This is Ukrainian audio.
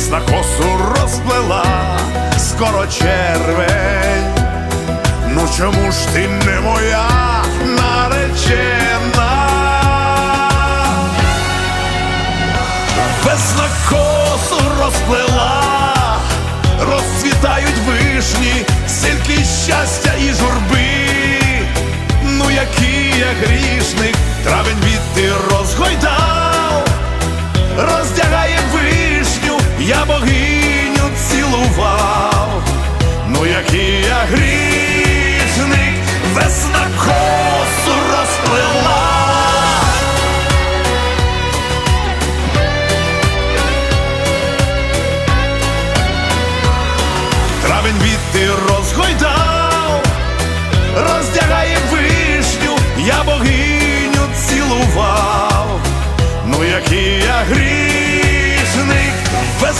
весна косу розплела, скоро червень. Ну чому ж ти не моя наречена? Весна косу розплела, розцвітають вишні, стільки щастя я богиню цілував. Ну який я грішник, весна косу розплела. Травень відти розгойдав, роздягає вишню, я богиню цілував. Ну який я гріх.